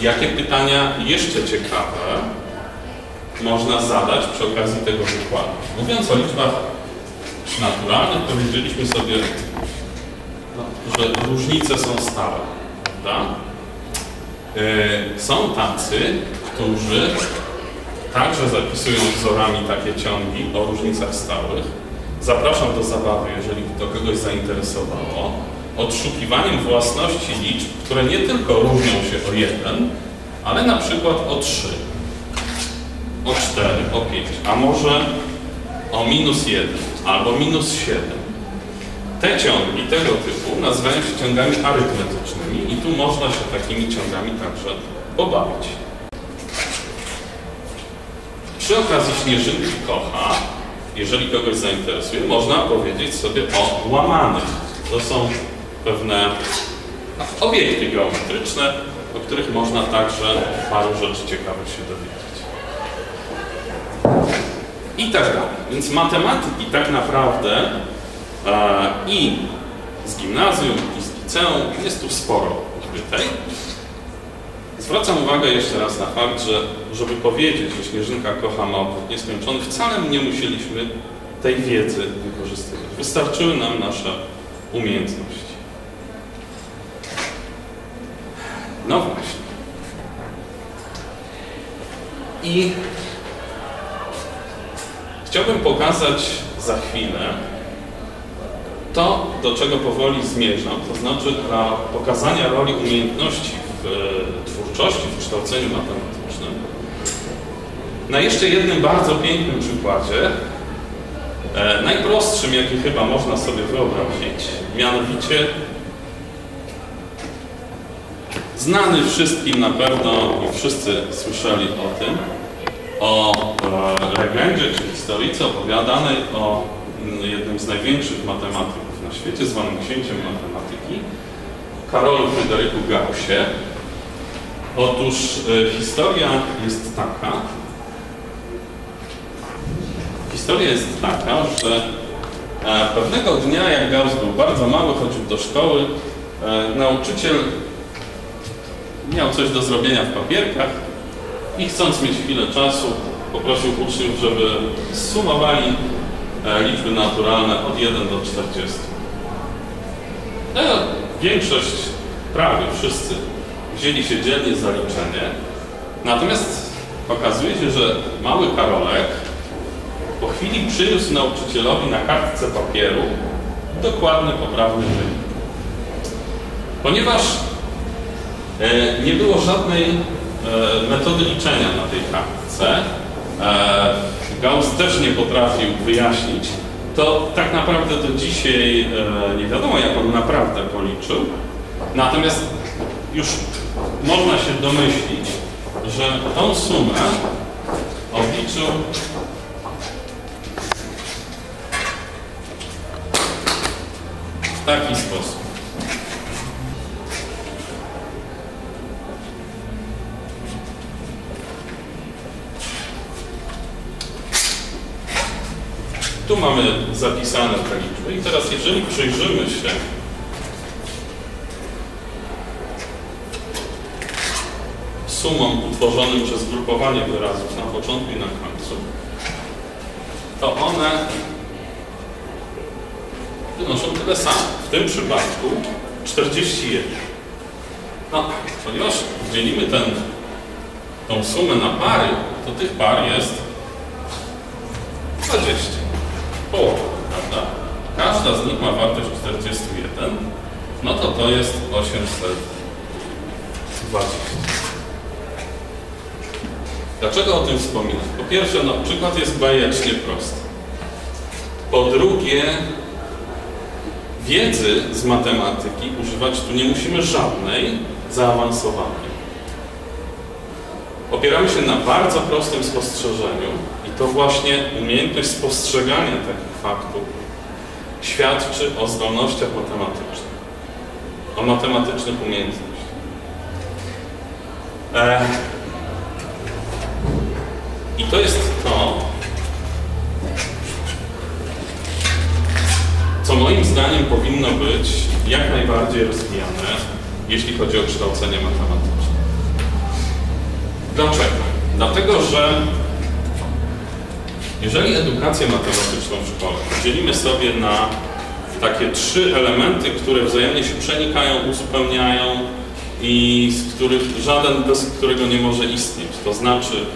Jakie pytania jeszcze ciekawe można zadać przy okazji tego wykładu? Mówiąc o liczbach naturalnych, powiedzieliśmy sobie, no, że różnice są stałe, prawda? Yy, są tacy, którzy także zapisują wzorami takie ciągi o różnicach stałych. Zapraszam do zabawy, jeżeli to kogoś zainteresowało, odszukiwaniem własności liczb, które nie tylko różnią się o jeden, ale na przykład o trzy, o cztery, o pięć, a może o minus jeden albo minus siedem. Te ciągi tego typu nazywają się ciągami arytmetycznymi i tu można się takimi ciągami także pobawić. Przy okazji Śnieżynki Kocha, jeżeli kogoś zainteresuje, można powiedzieć sobie o łamanych. To są pewne obiekty geometryczne, o których można także paru rzeczy ciekawych się dowiedzieć. I tak dalej. Więc matematyki tak naprawdę e, i z gimnazjum, i z liceum jest tu sporo odbytej. Zwracam uwagę jeszcze raz na fakt, że żeby powiedzieć, że Śnieżynka kocha małpów nieskończony, wcale nie musieliśmy tej wiedzy wykorzystywać. Wystarczyły nam nasze umiejętności. No właśnie. I chciałbym pokazać za chwilę to, do czego powoli zmierzam, to znaczy dla pokazania roli umiejętności w twórczości, w kształceniu matematycznym. Na jeszcze jednym bardzo pięknym przykładzie, e, najprostszym, jaki chyba można sobie wyobrazić, mianowicie znany wszystkim na pewno i wszyscy słyszeli o tym, o e, legendzie czy historyjce opowiadanej o jednym z największych matematyków na świecie, zwanym księciem matematyki, Karolu Fryderyku Gaussie. Otóż e, historia jest taka, historia jest taka, że e, pewnego dnia, jak Gauss był bardzo mały, chodził do szkoły, nauczyciel miał coś do zrobienia w papierkach i chcąc mieć chwilę czasu, poprosił uczniów, żeby sumowali e, liczby naturalne od 1 do 40. No, większość, prawie wszyscy, wzięli się dzielnie za liczenie. Natomiast okazuje się, że mały Karolek po chwili przyniósł nauczycielowi na kartce papieru dokładny, poprawny wynik. Ponieważ nie było żadnej e, metody liczenia na tej kartce. E, Gauss też nie potrafił wyjaśnić. To tak naprawdę do dzisiaj nie wiadomo, jak on naprawdę policzył. Natomiast już można się domyślić, że tą sumę obliczył w taki sposób. Tu mamy zapisane te liczby i teraz jeżeli przyjrzymy się sumom utworzonym przez grupowanie wyrazów na początku i na końcu, to one wynoszą tyle samo. W tym przypadku 41. No, ponieważ dzielimy tą sumę na pary, to tych par jest 20 połowę, prawda? Każda z nich ma wartość 41, no to to jest 820. Dlaczego o tym wspominam? Po pierwsze, no, przykład jest bajecznie prosty. Po drugie, wiedzy z matematyki używać tu nie musimy żadnej zaawansowanej. Opieramy się na bardzo prostym spostrzeżeniu, to właśnie umiejętność spostrzegania takich faktów świadczy o zdolnościach matematycznych, o matematycznych umiejętnościach. E, I to jest to, co moim zdaniem powinno być jak najbardziej rozwijane, jeśli chodzi o kształcenie matematyczne. Dlaczego? Dlatego, że jeżeli edukację matematyczną w szkole dzielimy sobie na takie trzy elementy, które wzajemnie się przenikają, uzupełniają i z których żaden bez którego nie może istnieć, to znaczy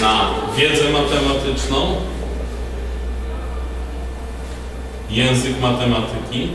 na wiedzę matematyczną, język matematyki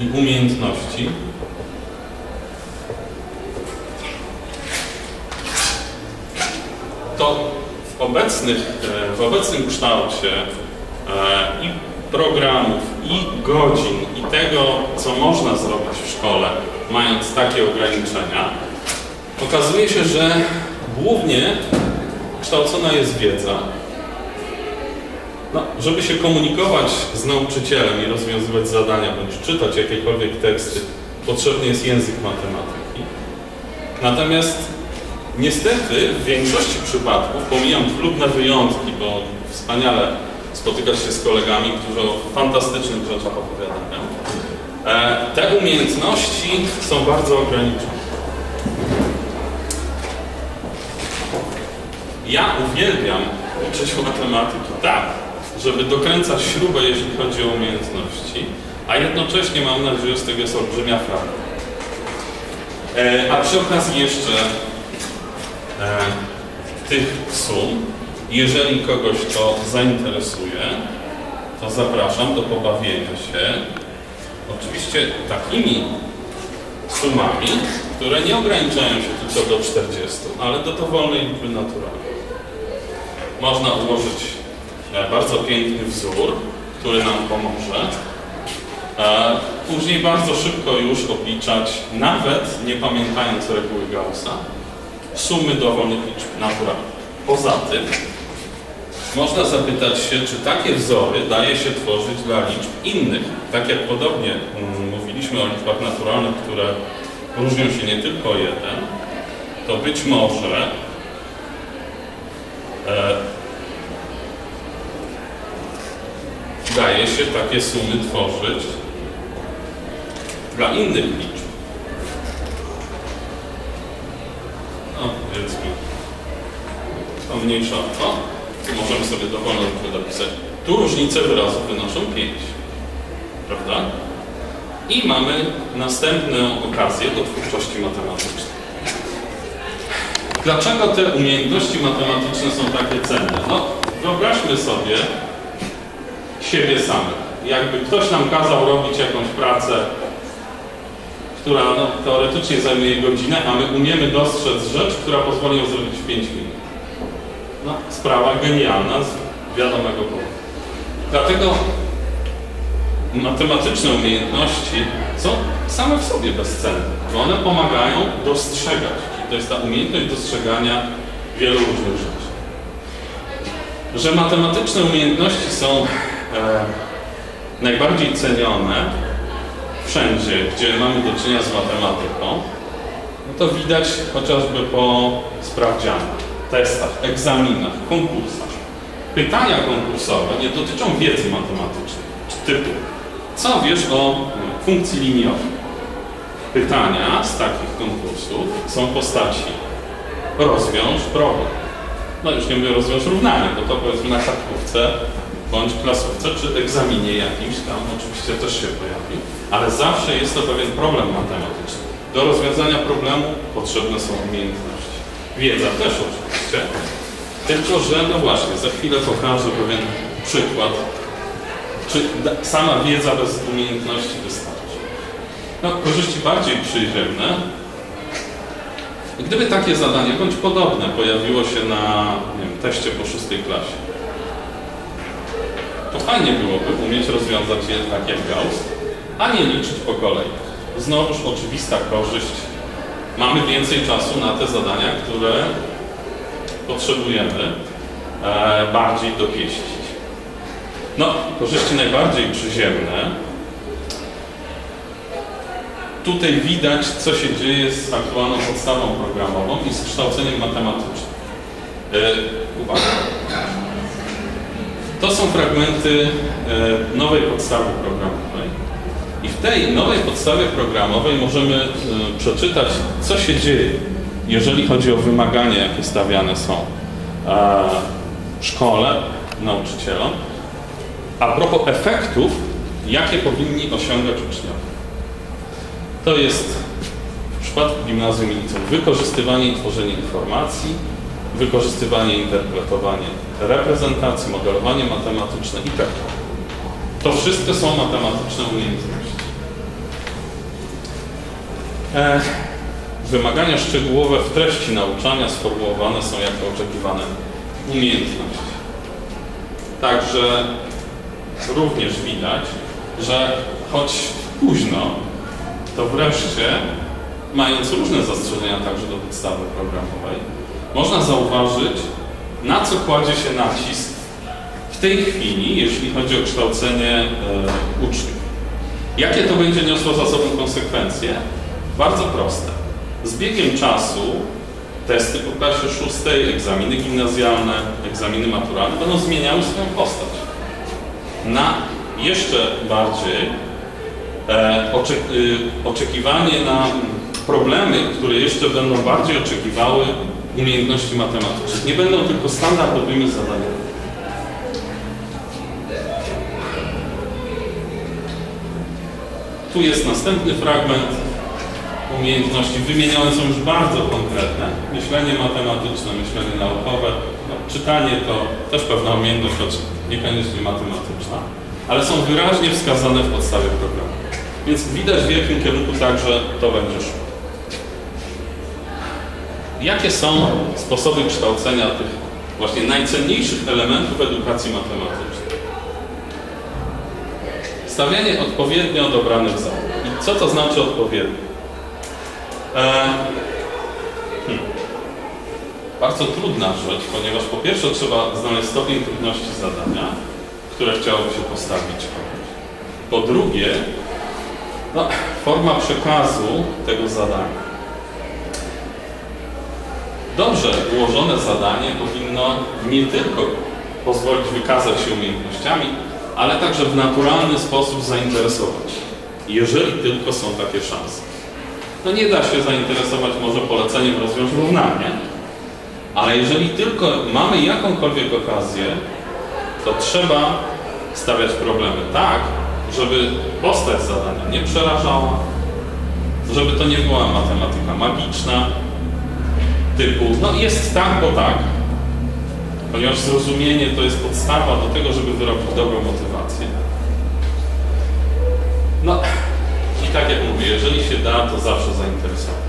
i umiejętności, to obecnych, e, w obecnym kształcie e, i programów, i godzin, i tego, co można zrobić w szkole, mając takie ograniczenia, okazuje się, że głównie kształcona jest wiedza. No, żeby się komunikować z nauczycielem i rozwiązywać zadania, bądź czytać jakiekolwiek teksty, potrzebny jest język matematyki. Natomiast Niestety w większości przypadków, pomijam chlubne wyjątki, bo wspaniale spotykać się z kolegami, którzy o fantastycznych rzeczach opowiadają, e, te umiejętności są bardzo ograniczone. Ja uwielbiam uczyć matematyki tak, żeby dokręcać śrubę, jeśli chodzi o umiejętności, a jednocześnie mam nadzieję, że z tego jest olbrzymia frajda. E, a przy okazji jeszcze tych sum. Jeżeli kogoś to zainteresuje, to zapraszam do pobawienia się oczywiście takimi sumami, które nie ograniczają się tylko do 40, ale do dowolnej liczby naturalnej. Można ułożyć e, bardzo piękny wzór, który nam pomoże. E, później bardzo szybko już obliczać, nawet nie pamiętając reguły Gaussa, sumy dowolnych liczb naturalnych. Poza tym można zapytać się, czy takie wzory daje się tworzyć dla liczb innych. Tak jak podobnie mm, mówiliśmy o liczbach naturalnych, które różnią się nie tylko jeden, to być może e, daje się takie sumy tworzyć dla innych liczb. To mniejsza tu możemy sobie dowolną liczbę dopisać. Tu różnice wyrazów wynoszą 5, prawda? I mamy następną okazję do twórczości matematycznej. Dlaczego te umiejętności matematyczne są takie cenne? No, wyobraźmy sobie siebie samych. Jakby ktoś nam kazał robić jakąś pracę która no, teoretycznie zajmuje godzinę, a my umiemy dostrzec rzecz, która pozwoli ją zrobić w 5 minut. No, sprawa genialna z wiadomego powodu. Dlatego matematyczne umiejętności są same w sobie bezcenne, bo one pomagają dostrzegać. to jest ta umiejętność dostrzegania wielu różnych rzeczy. Że matematyczne umiejętności są e, najbardziej cenione, wszędzie, gdzie mamy do czynienia z matematyką, no to widać chociażby po sprawdzianach, testach, egzaminach, konkursach. Pytania konkursowe nie dotyczą wiedzy matematycznej, typu co wiesz o funkcji liniowej? Pytania z takich konkursów są postaci rozwiąż problem. No już nie mówię rozwiąż równanie, bo to powiedzmy na kartkówce bądź klasówce, czy egzaminie jakimś tam oczywiście też się pojawi, ale zawsze jest to pewien problem matematyczny. Do rozwiązania problemu potrzebne są umiejętności. Wiedza też oczywiście, tylko że no właśnie, za chwilę pokażę pewien przykład, czy sama wiedza bez umiejętności wystarczy. No, korzyści bardziej przyziemne. Gdyby takie zadanie, bądź podobne, pojawiło się na wiem, teście po szóstej klasie, fajnie byłoby umieć rozwiązać je tak jak Gauss, a nie liczyć po kolei. Znowuż oczywista korzyść. Mamy więcej czasu na te zadania, które potrzebujemy e, bardziej dopieścić. No, korzyści najbardziej przyziemne. Tutaj widać, co się dzieje z aktualną podstawą programową i z kształceniem matematycznym. E, uwaga. To są fragmenty e, nowej podstawy programowej. I w tej nowej podstawie programowej możemy e, przeczytać, co się dzieje, jeżeli chodzi o wymagania, jakie stawiane są szkole, nauczycielom, a propos efektów, jakie powinni osiągać uczniowie. To jest w przypadku gimnazjum liceum wykorzystywanie i tworzenie informacji, wykorzystywanie interpretowanie reprezentacji, modelowanie matematyczne i tak To wszystko są matematyczne umiejętności. E, wymagania szczegółowe w treści nauczania sformułowane są jako oczekiwane umiejętności. Także również widać, że choć późno, to wreszcie, mając różne zastrzeżenia także do podstawy programowej, można zauważyć, na co kładzie się nacisk w tej chwili, jeśli chodzi o kształcenie e, uczniów. Jakie to będzie niosło za sobą konsekwencje? Bardzo proste. Z biegiem czasu testy po klasie szóstej, egzaminy gimnazjalne, egzaminy maturalne będą zmieniały swoją postać. Na jeszcze bardziej e, y, oczekiwanie na problemy, które jeszcze będą bardziej oczekiwały umiejętności matematycznych. Nie będą tylko standardowymi zadaniami. Tu jest następny fragment. Umiejętności wymienione są już bardzo konkretne. Myślenie matematyczne, myślenie naukowe. No, czytanie to też pewna umiejętność, choć niekoniecznie matematyczna, ale są wyraźnie wskazane w podstawie programu. Więc widać w jakim kierunku także to będzie szło. Jakie są sposoby kształcenia tych właśnie najcenniejszych elementów edukacji matematycznej? Stawianie odpowiednio dobranych zadań. I co to znaczy odpowiednio? E, hmm. Bardzo trudna rzecz, ponieważ po pierwsze trzeba znaleźć stopień trudności zadania, które chciałoby się postawić Po drugie, no, forma przekazu tego zadania. Dobrze ułożone zadanie powinno nie tylko pozwolić wykazać się umiejętnościami, ale także w naturalny sposób zainteresować, jeżeli tylko są takie szanse. No nie da się zainteresować może poleceniem rozwiąż równanie, ale jeżeli tylko mamy jakąkolwiek okazję, to trzeba stawiać problemy tak, żeby postać zadania nie przerażała, żeby to nie była matematyka magiczna, typu, no jest tak, bo tak, ponieważ zrozumienie to jest podstawa do tego, żeby wyrobić dobrą motywację. No i tak jak mówię, jeżeli się da, to zawsze zainteresować.